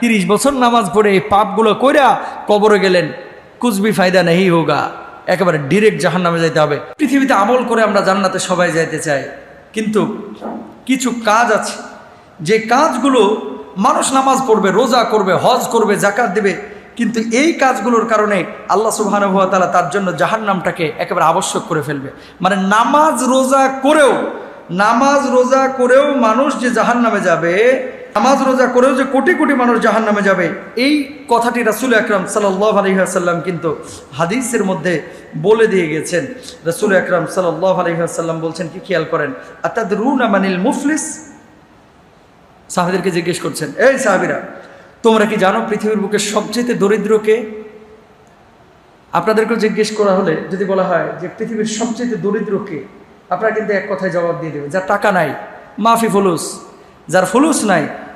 তিরিশ বছর নামাজ পড়ে এই পাপগুলো কইরা কবরে গেলেন। কুচবি ফায়দা নেই হোগা। একেবারে ডিরেক্ট জাহান নামে যাইতে হবে। পৃথিবীতে আমল করে আমরা জান্নাতে সবাই যাইতে চাই। কিন্তু কিছু কাজ আছে। যে কাজগুলো মানুষ নামাজ পড়বে, রোজা করবে, হজ করবে জাকাত দেবে, কিন্তু এই কাজগুলোর কারণে আল্লাহ সুবাহানুভা তালা তার জন্য জাহান নামটাকে একেবারে আবশ্যক করে ফেলবে। মানে নামাজ রোজা করেও, নামাজ রোজা করেও মানুষ যে জাহান নামে যাবে নামাজ, রোজা করেও যে কোটি কোটি মানুষ জাহান নামে যাবে, এই কথাটি রাসুল আকরাম সাল্লাহ আলহিহাসাল্লাম কিন্তু হাদিসের মধ্যে বলে দিয়ে গেছেন। রাসুল আকরাম সাল্লাহ আলহিহাসাল্লাম বলছেন, কি খেয়াল করেন? আতাদ রুন আমানিল মুফলিস? সাহাবিদেরকে জিজ্ঞেস করছেন, এই সাহাবিরা, তোমরা কি জানো পৃথিবীর বুকে সবচেয়ে দরিদ্রকে আপনাদেরকেও জিজ্ঞেস করা হলে যদি বলা হয় যে পৃথিবীর সবচেয়ে দরিদ্রকে আপনারা কিন্তু এক কথায় জবাব দিয়ে দেবেন, যার টাকা নাই, মাফি ফুলুস, যার ফুলুস নাই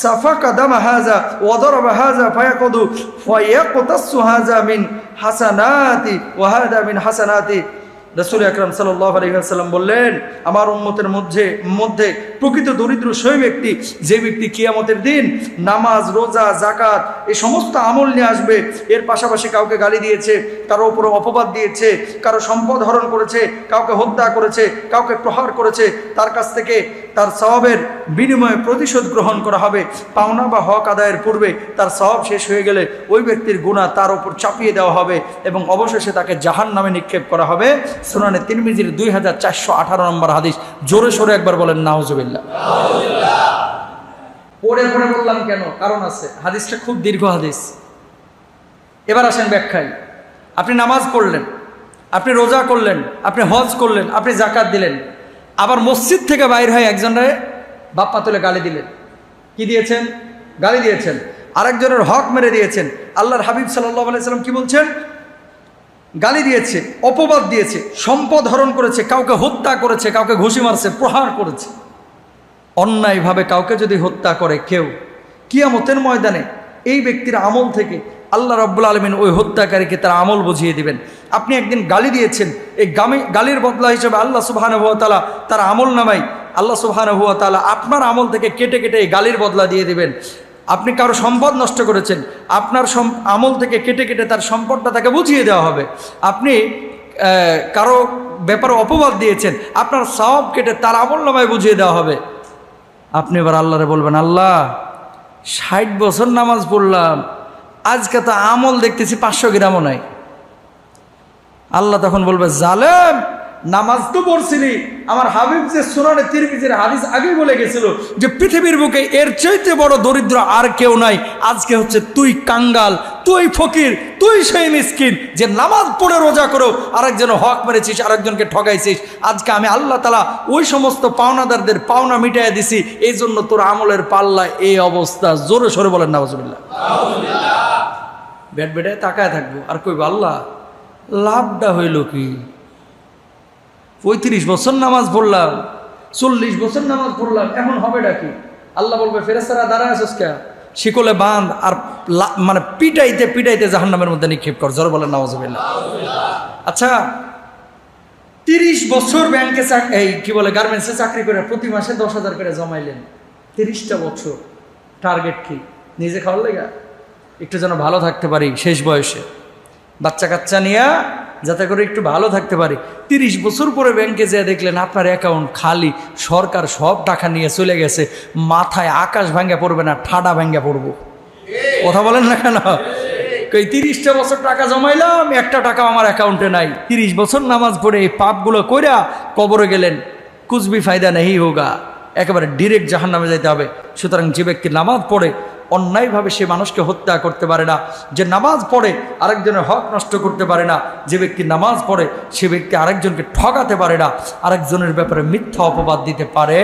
সাফাকা দামা হাজা ওদরব হাজা ফায়াকদু ফয়াকতাসু হাজা মিন হাসানাতি ওয়াহাদা মিন হাসানাতি। রসুল আকরাম সাল্লাহ আলহিহাসাল্লাম বললেন, আমার উন্মতের মধ্যে মধ্যে প্রকৃত দরিদ্র সেই ব্যক্তি, যে ব্যক্তি কিয়ামতের দিন নামাজ, রোজা জাকাত এই সমস্ত আমল নিয়ে আসবে, এর পাশাপাশি কাউকে গালি দিয়েছে, কারও উপরে অপবাদ দিয়েছে, কারও সম্পদ হরণ করেছে, কাউকে হত্যা করেছে, কাউকে প্রহার করেছে, তার কাছ থেকে তার স্বভাবের বিনিময়ে প্রতিশোধ গ্রহণ করা হবে। পাওনা বা হক আদায়ের পূর্বে তার স্বভাব শেষ হয়ে গেলে ওই ব্যক্তির গুণা তার উপর চাপিয়ে দেওয়া হবে এবং অবশেষে তাকে জাহান নামে নিক্ষেপ করা হবে। সুনানে তিরমিজির দুই হাজার চারশো আঠারো নম্বর হাদিস। জোরে সোরে একবার বলেন নাউজুবিল্লা পরে পরে বললাম কেন? কারণ আছে। হাদিসটা খুব দীর্ঘ হাদিস। এবার আসেন ব্যাখ্যায়। আপনি নামাজ পড়লেন, আপনি রোজা করলেন, আপনি হজ করলেন, আপনি জাকাত দিলেন। আবার মসজিদ থেকে বাইর হয়ে একজনের বাপ্পা তুলে গালি দিলেন। কি দিয়েছেন? গালি দিয়েছেন। আরেকজনের হক মেরে দিয়েছেন। আল্লাহর হাবিব সাল্লাহ আলাইসাল্লাম কি বলছেন? গালি দিয়েছে, অপবাদ দিয়েছে, সম্পদ হরণ করেছে, কাউকে হত্যা করেছে, কাউকে ঘুষি মারছে, প্রহার করেছে। অন্যায়ভাবে কাউকে যদি হত্যা করে কেউ, কিয়ামতের ময়দানে এই ব্যক্তির আমল থেকে আল্লাহ রব্বুল আলমিন ওই হত্যাকারীকে তার আমল বুঝিয়ে দিবেন। আপনি একদিন গালি দিয়েছেন, এই গামি, গালির বদলা হিসেবে আল্লাহ সুবাহান হুয়া তালা তার আমল নামাই আল্লাহ সুবাহান হুয়া তালা আপনার আমল থেকে কেটে কেটে এই গালির বদলা দিয়ে দেবেন। আপনি কারও সম্পদ নষ্ট করেছেন, আপনার আমল থেকে কেটে কেটে তার সম্পদটা তাকে বুঝিয়ে দেওয়া হবে। আপনি কারও ব্যাপারে অপবাদ দিয়েছেন, আপনার সব কেটে তার আমল নামায় বুঝিয়ে দেওয়া হবে। আপনি এবার আল্লাহরে বলবেন, আল্লাহ, ষাট বছর নামাজ পড়লাম, আজকে তো আমল দেখতেছি পাঁচশো গ্রামও নাই। আল্লাহ তখন বলবে, জালেম, নামাজ তো পড়ছিলি। আমার হাবিব যে সোনারে তিরমিজের হাদিস আগে বলে গেছিল যে, পৃথিবীর বুকে এর চাইতে বড় দরিদ্র আর কেউ নাই। আজকে হচ্ছে তুই কাঙ্গাল, তুই ফকির, তুই সেই মিসকিন যে নামাজ পড়ে রোজা করো, আরেকজন হক মেরেছিস, আরেকজনকে ঠগাইছিস। আজকে আমি আল্লাহ তালা ওই সমস্ত পাওনাদারদের পাওনা মিটাই দিছি। এই জন্য তোর আমলের পাল্লা এই অবস্থা। জোরে সরে বলেন নামাজুবিল্লাহ ব্যাট বেটায় তাকায় থাকব। আর কইব, আল্লাহ লাভটা হইল কি? পঁয়ত্রিশ বছর নামাজ পড়লাম, চল্লিশ বছর নামাজ পড়লাম, এখন হবে কি? আল্লাহ বলবে ফেরেস্তারা দাঁড়ায় আছিস কে? শিকলে বাঁধ আর মানে পিটাইতে পিটাইতে জাহান্নামের মধ্যে নিক্ষেপ কর। জোর বলেন নামাজ আচ্ছা তিরিশ বছর ব্যাংকে এই কি বলে, গার্মেন্টসে চাকরি করে প্রতি মাসে দশ হাজার করে জমাইলেন। তিরিশটা বছর। টার্গেট কি? নিজে খাওয়ার লেগা? একটু যেন ভালো থাকতে পারি, শেষ বয়সে। বাচ্চা কাচ্চা নিয়ে যাতে করে একটু ভালো থাকতে পারি। তিরিশ বছর পরে ব্যাংকে যেয়ে দেখলেন আপনার অ্যাকাউন্ট খালি, সরকার সব টাকা নিয়ে চলে গেছে, মাথায় আকাশ ভাঙ্গা পড়বে না, ঠাডা ভাঙ্গা পড়ব। কথা বলেন না কেন? এই তিরিশটা বছর টাকা জমাইলাম, একটা টাকা আমার অ্যাকাউন্টে নাই। তিরিশ বছর নামাজ পড়ে এই পাপগুলো কইরা কবরে গেলেন। কুচবি ফায়দা নেই হোগা, একেবারে ডিরেক্ট জাহান নামে যেতে হবে। সুতরাং যে ব্যক্তি নামাজ পড়ে অন্যায়ভাবে সে মানুষকে হত্যা করতে পারে না। যে নামাজ পড়ে আরেকজনের হক নষ্ট করতে পারে না। যে ব্যক্তি নামাজ পড়ে সে ব্যক্তি আরেকজনকে ঠকাতে পারে না। আরেকজনের ব্যাপারে মিথ্যা অপবাদ দিতে পারে।